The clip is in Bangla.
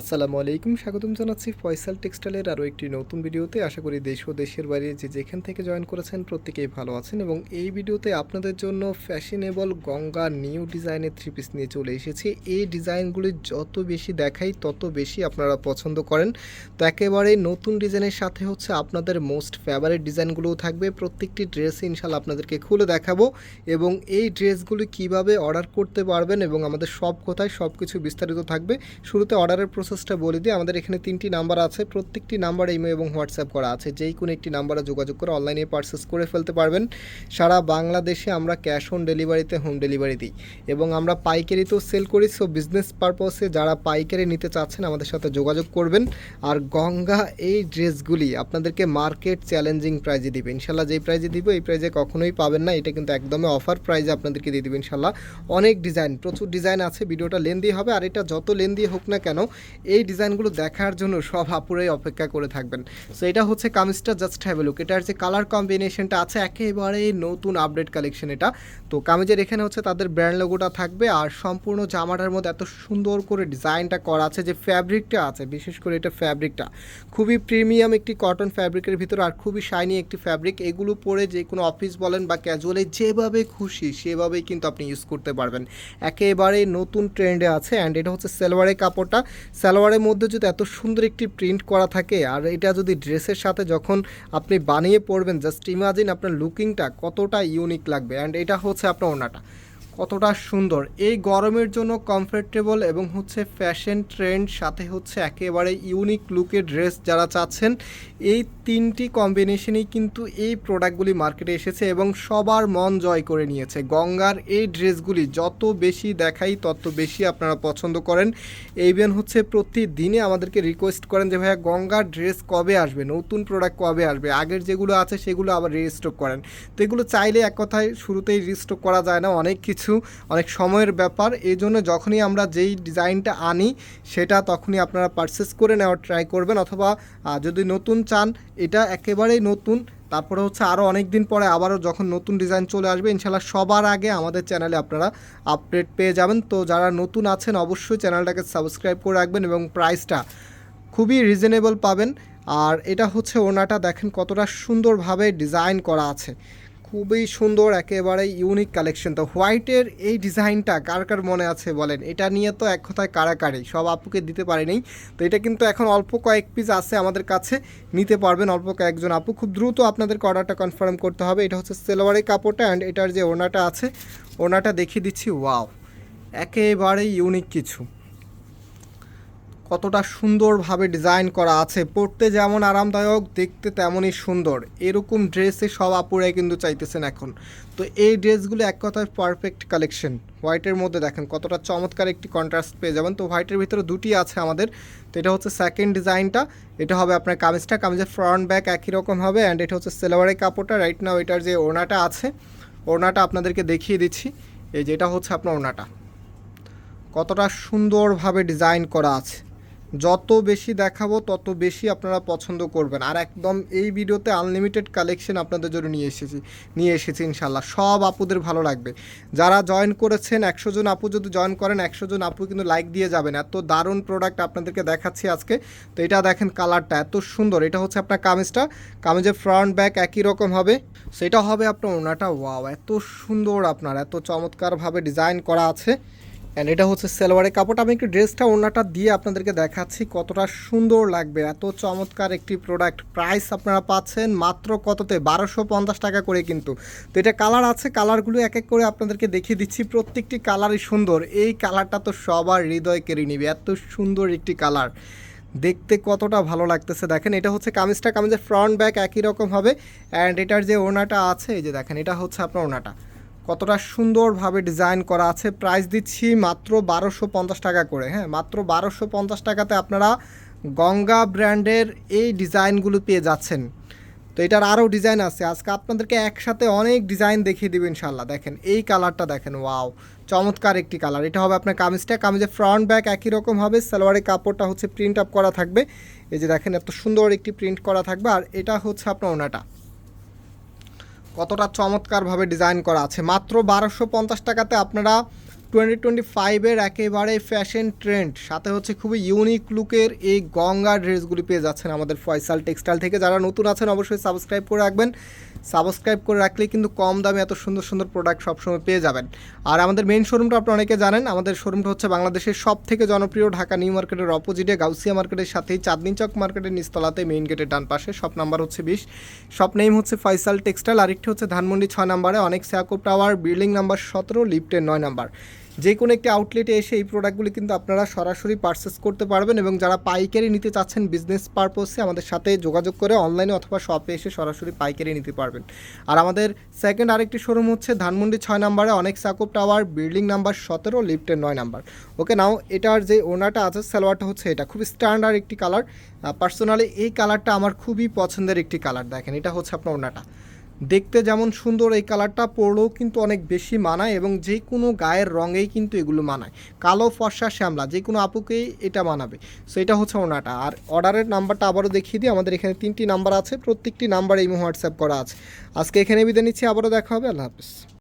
আসসালামু আলাইকুম, স্বাগতম জানাচ্ছি ফয়সাল টেক্সটাইলের আরও একটি নতুন ভিডিওতে। আশা করি দেশ ও দেশের বাইরে যে যেখান থেকে জয়েন করেছেন প্রত্যেকেই ভালো আছেন এবং এই ভিডিওতে আপনাদের জন্য ফ্যাশনেবল গঙ্গা নিউ ডিজাইনের থ্রি পিস নিয়ে চলে এসেছি। এই ডিজাইনগুলি যত বেশি দেখাই, তত বেশি আপনারা পছন্দ করেন। তো একেবারে নতুন ডিজাইনের সাথে হচ্ছে আপনাদের মোস্ট ফেভারিট ডিজাইনগুলোও থাকবে। প্রত্যেকটি ড্রেস ইনশাল্লাহ আপনাদেরকে খুলে দেখাবো এবং এই ড্রেসগুলি কীভাবে অর্ডার করতে পারবেন এবং আমাদের সব কোথায় সব কিছু বিস্তারিত থাকবে। শুরুতে অর্ডারের প্রসেসটা বলে দিই, আমাদের এখানে তিনটি নাম্বার আছে। প্রত্যেকটি নাম্বার ইমেল এবং হোয়াটসঅ্যাপ করা আছে। যেই কোনো একটি নাম্বারে যোগাযোগ করে অনলাইনে পার্সেস করে ফেলতে পারবেন। সারা বাংলাদেশে আমরা ক্যাশ অন ডেলিভারিতে হোম ডেলিভারি দিই এবং আমরা পাইকারিতেও সেল করি। সো বিজনেস পারপসে যারা পাইকারি নিতে চাচ্ছেন, আমাদের সাথে যোগাযোগ করবেন। আর গঙ্গা এই ড্রেসগুলি আপনাদেরকে মার্কেট চ্যালেঞ্জিং প্রাইজে দিবে। ইনশাল্লাহ যেই প্রাইজে দিব, এই প্রাইজে কখনোই পাবেন না। এটা কিন্তু একদমই অফার প্রাইজে আপনাদেরকে দিয়ে দিবে ইনশাল্লাহ। অনেক ডিজাইন প্রচুর ডিজাইন আছে। ভিডিওটা লেন্দি হবে। আর এটা যত লেন্দি হোক না কেন এই ডিজাইনগুলো দেখার জন্য সব আপুরাই অপেক্ষা করে থাকবেন। সো এটা হচ্ছে কামিজটা জাস্ট হ্যাভ লুক এটার যে কালার কম্বিনেশনটা আছে, একেবারে নতুন আপডেট কালেকশন এটা। তো কামিজের এখানে হচ্ছে তাদের ব্র্যান্ড লোগোটা থাকবে আর সম্পূর্ণ জামাটার মধ্যে এত সুন্দর করে ডিজাইনটা করা আছে যে ফ্যাব্রিকটা আছে, বিশেষ করে এটা ফ্যাব্রিকটা খুবই প্রিমিয়াম একটি কটন ফ্যাব্রিকের ভিতরে আর খুবই শাইনি একটি ফ্যাব্রিক এগুলো পরে যে কোনো অফিস বলেন বা ক্যাজুয়ালি যেভাবে খুশি, সেভাবেই কিন্তু আপনি ইউজ করতে পারবেন। একেবারে নতুন ট্রেন্ডে আছে অ্যান্ড এটা হচ্ছে সালোয়ারের কাপড়টা। সালোয়ারের মধ্যে যদি এত সুন্দর একটি প্রিন্ট করা থাকে, আর এটা যদি ড্রেসের সাথে যখন আপনি বানিয়ে পড়বেন জাস্ট ইমাজিন আপনার লুকিংটা কতটা ইউনিক লাগবে। অ্যান্ড এটা হচ্ছে আপনার ওনাটা কতটা সুন্দর। এই গরমের জন্য কমফোর্টেবল এবং হচ্ছে ফ্যাশন ট্রেন্ড সাথে হচ্ছে একেবারে ইউনিক লুকের ড্রেস যারা চাচ্ছেন, এই তিনটি কম্বিনেশনেই কিন্তু এই প্রোডাক্টগুলি মার্কেটে এসেছে এবং সবার মন জয় করে নিয়েছে। গঙ্গার এই ড্রেসগুলি যত বেশি দেখাই, তত বেশি আপনারা পছন্দ করেন। এইভেন হচ্ছে প্রতিদিনে আমাদেরকে রিকোয়েস্ট করেন যে, ভাইয়া, গঙ্গার ড্রেস কবে আসবে? নতুন প্রোডাক্ট কবে আসবে? আগের যেগুলো আছে, সেগুলো আবার রিস্টক করেন। তো এগুলো চাইলে এক কথায় শুরুতেই রিস্টক করা যায় না, অনেক কিছু অনেক সময়ের ব্যাপার। এই জন্য যখনই আমরা যেই ডিজাইনটা আনি, সেটা তখনই আপনারা পারচেস করে নেওয়ার ট্রাই করবেন অথবা যদি নতুন চান, এটা একেবারেই নতুন। তারপরে হচ্ছে আরও অনেক দিন পরে আবারও যখন নতুন ডিজাইন চলে আসবে, ইনশাল্লাহ সবার আগে আমাদের চ্যানেলে আপনারা আপডেট পেয়ে যাবেন। তো যারা নতুন আছেন, অবশ্যই চ্যানেলটাকে সাবস্ক্রাইব করে রাখবেন এবং প্রাইসটা খুবই রিজনেবল পাবেন। আর এটা হচ্ছে ওনাটা, দেখেন কতটা সুন্দরভাবে ডিজাইন করা আছে। খুবই সুন্দর, একেবারে ইউনিক কালেকশন তো হোয়াইটের এই ডিজাইনটা কার কার মনে আছে বলেন? এটা নিয়ে তো এক কথায় কারাকারি, সব আপুকে দিতে পারিনি। তো এটা কিন্তু এখন অল্প কয়েক পিস আছে আমাদের কাছে, নিতে পারবেন অল্প কয়েকজন আপু। খুব দ্রুত আপনাদেরকে অর্ডারটা কনফার্ম করতে হবে। এটা হচ্ছে সেলোয়ারের কাপড়টা অ্যান্ড এটার যে ওনাটা আছে ওনাটা দেখিয়ে দিচ্ছি ওয়াও একেবারেই ইউনিক কিছু। কতটা সুন্দরভাবে ডিজাইন করা আছে। পরতে যেমন আরামদায়ক, দেখতে তেমনই সুন্দর। এরকম ড্রেসে সব আপুরাই কিন্তু চাইতেছেন এখন। তো এই ড্রেসগুলো এক কথায় পারফেক্ট কালেকশন হোয়াইটের মধ্যে দেখেন, কতটা চমৎকার একটি কন্ট্রাস্ট পেয়ে যাবেন। তো হোয়াইটের ভিতরে দুটি আছে আমাদের। তো এটা হচ্ছে সেকেন্ড ডিজাইনটা এটা হবে আপনার কামিজটা। কামিজের ফ্রন্ট ব্যাক একই রকম হবে অ্যান্ড এটা হচ্ছে সেলোয়ারের কাপড়টা। রাইট নাও এটার যে ওড়নাটা আছে, ওড়নাটা আপনাদেরকে দেখিয়ে দিচ্ছি। এই যেটা হচ্ছে আপনার ওড়নাটা। কতটা সুন্দরভাবে ডিজাইন করা আছে। যত বেশি দেখাবো, তত বেশি আপনারা পছন্দ করবেন। আর একদম এই ভিডিওতে আনলিমিটেড কালেকশন আপনাদের জন্য নিয়ে এসেছি নিয়ে এসেছি ইনশাল্লাহ সব আপুদের ভালো লাগবে। যারা জয়েন করেছেন, একশো জন আপু যদি জয়েন করেন, একশো জন আপু কিন্তু লাইক দিয়ে যাবেন। এত দারুণ প্রোডাক্ট আপনাদেরকে দেখাচ্ছি আজকে। তো এটা দেখেন কালারটা এত সুন্দর। এটা হচ্ছে আপনার কামিজটা। কামিজের ফ্রন্ট ব্যাক একই রকম হবে। সেটা হবে আপনার ওনাটা ওয়াও এত সুন্দর আপনার। এত চমৎকারভাবে ডিজাইন করা আছে। অ্যান্ড এটা হচ্ছে সেলোয়ারের কাপড় আমি একটু ড্রেসটা ওনাটা দিয়ে আপনাদেরকে দেখাচ্ছি কতটা সুন্দর লাগবে। এত চমৎকার একটি প্রোডাক্ট প্রাইস আপনারা পাচ্ছেন মাত্র কততে? বারোশো পঞ্চাশ টাকা করে কিন্তু। তো এটা কালার আছে কালারগুলো এক এক করে আপনাদেরকে দেখিয়ে দিচ্ছি। প্রত্যেকটি কালারই সুন্দর। এই কালারটা তো সবার হৃদয় কেড়ে নিবে। এত সুন্দর একটি কালার দেখতে কতটা ভালো লাগতেছে। দেখেন, এটা হচ্ছে কামিজটা। কামিজের ফ্রন্ট ব্যাক একই রকম হবে। অ্যান্ড এটার যে ওনাটা আছে, এই যে দেখেন, এটা হচ্ছে আপনার ওনাটা কতটা সুন্দরভাবে ডিজাইন করা আছে। প্রাইস দিচ্ছি মাত্র বারোশো পঞ্চাশ টাকা করে। হ্যাঁ মাত্র বারোশো পঞ্চাশ টাকাতে আপনারা গঙ্গা ব্র্যান্ডের এই ডিজাইনগুলো পেয়ে যাচ্ছেন। তো এটার আরও ডিজাইন আছে। আজকে আপনাদেরকে একসাথে অনেক ডিজাইন দেখিয়ে দেবো ইনশাল্লাহ দেখেন, এই কালারটা দেখেন ওয়াও চমৎকার একটি কালার এটা হবে আপনার কামিজটা। কামিজের ফ্রন্ট ব্যাক একই রকম হবে। সালোয়ারের কাপড়টা হচ্ছে প্রিন্ট আপ করা থাকবে। এই যে দেখেন, এত সুন্দর একটি প্রিন্ট করা থাকবে। আর এটা হচ্ছে আপনার ওনাটা। কতটা চমৎকারভাবে ডিজাইন করা আছে। মাত্র বারোশো পঞ্চাশ টাকাতে আপনারা টোয়েন্টি টোয়েন্টি ফাইভের একেবারে ফ্যাশন ট্রেন্ড সাথে হচ্ছে খুবই ইউনিক লুকের এই গঙ্গা ড্রেসগুলি পেয়ে যাচ্ছেন আমাদের ফয়সাল টেক্সটাইল থেকে। যারা নতুন আছেন অবশ্যই সাবস্ক্রাইব করে রাখবেন। সাবস্ক্রাইব করে রাখলে কিন্তু কম দামে এত সুন্দর সুন্দর প্রোডাক্ট সবসময় পেয়ে যাবেন। আর আমাদের মেন শোরুমটা আপনারা অনেকে জানেন, আমাদের শোরুমটা হচ্ছে বাংলাদেশের সব থেকে জনপ্রিয় ঢাকা নিউ মার্কেটের অপোজিটে গাউসিয়া মার্কেটের সাথেই চাঁদনি চক মার্কেটের নিচতলাতে মেইন গেটের ডান পাশে শপ নাম্বার হচ্ছে বিশ। শপ নেম হচ্ছে ফয়সাল টেক্সটাইল আরেকটি হচ্ছে ধানমন্ডি ছয় নাম্বারে অনেক স্যাকোপ টাওয়ার বিল্ডিং নাম্বার সতেরো লিফটের নয় নাম্বার। যে কোনো একটি আউটলেটে এসে এই প্রোডাক্টগুলি কিন্তু আপনারা সরাসরি পারচেস করতে পারবেন এবং যারা পাইকারি নিতে চাচ্ছেন বিজনেস পারপোসে আমাদের সাথে যোগাযোগ করে অনলাইনে অথবা শপে এসে সরাসরি পাইকারি নিতে পারবেন। আর আমাদের সেকেন্ড আরেকটি শোরুম হচ্ছে ধানমন্ডি ছয় নাম্বারে অনেক সাকোপ টাওয়ার বিল্ডিং নাম্বার সতেরো লিফটের নয় নাম্বার ওকে নাও এটার যে ওনাটা আছে, সালোয়ারটা হচ্ছে এটা। খুব স্ট্যান্ডার্ড একটি কালার পার্সোনালি এই কালারটা আমার খুবই পছন্দের একটি কালার দেখেন, এটা হচ্ছে আপনার ওনাটা দেখতে যেমন সুন্দর এই কালারটা, পরলেও কিন্তু অনেক বেশি মানায় এবং যে কোনো গায়ের রঙেই কিন্তু এগুলো মানায়। কালো, ফর্সা, শ্যামলা যে কোনো আপুকেই এটা মানাবে। সো এটা হচ্ছে ওনাটা। আর অর্ডারের নাম্বারটা আবারও দেখিয়ে দিই। আমাদের এখানে তিনটি নাম্বার আছে, প্রত্যেকটি নাম্বার এই হোয়াটসঅ্যাপ করা আছে। আজকে এখানে বিদায় নিচ্ছি। আবারও দেখা হবে। আল্লাহ হাফিজ।